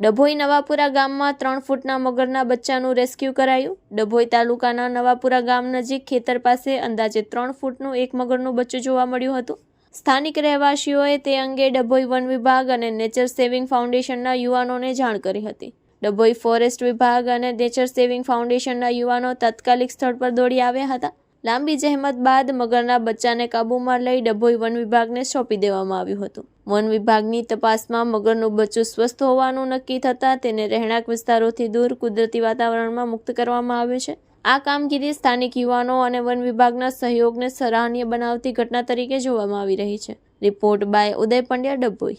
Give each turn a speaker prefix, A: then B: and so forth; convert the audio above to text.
A: ડભોઈ નવાપુરા ગામમાં ત્રણ ફૂટના મગરના બચ્ચાનું રેસ્ક્યુ કરાયું. ડભોઈ તાલુકાના નવાપુરા ગામ નજીક ખેતર પાસે અંદાજે ત્રણ ફૂટનું એક મગરનું બચ્ચું જોવા મળ્યું હતું. સ્થાનિક રહેવાસીઓએ તે અંગે ડભોઈ વન વિભાગ અને નેચર સેવિંગ ફાઉન્ડેશનના યુવાનોને જાણ કરી હતી. ડભોઈ ફોરેસ્ટ વિભાગ અને નેચર સેવિંગ ફાઉન્ડેશનના યુવાનો તાત્કાલિક સ્થળ પર દોડી આવ્યા હતા. લાંબી જહેમત બાદ મગરના બચ્ચાને કાબૂમાં લઈ ડભોઈ વન વિભાગને સોંપી દેવામાં આવ્યું હતું. વન વિભાગની તપાસમાં મગરનું બચ્ચું સ્વસ્થ હોવાનું નક્કી થતાં તેને રહેણાંક વિસ્તારોથી દૂર કુદરતી વાતાવરણમાં મુક્ત કરવામાં આવ્યું છે. આ કામગીરી સ્થાનિક યુવાનો અને વન વિભાગના સહયોગને સરાહનીય બનાવતી ઘટના તરીકે જોવામાં આવી રહી છે. Report by Uday Pandya Dabhoi.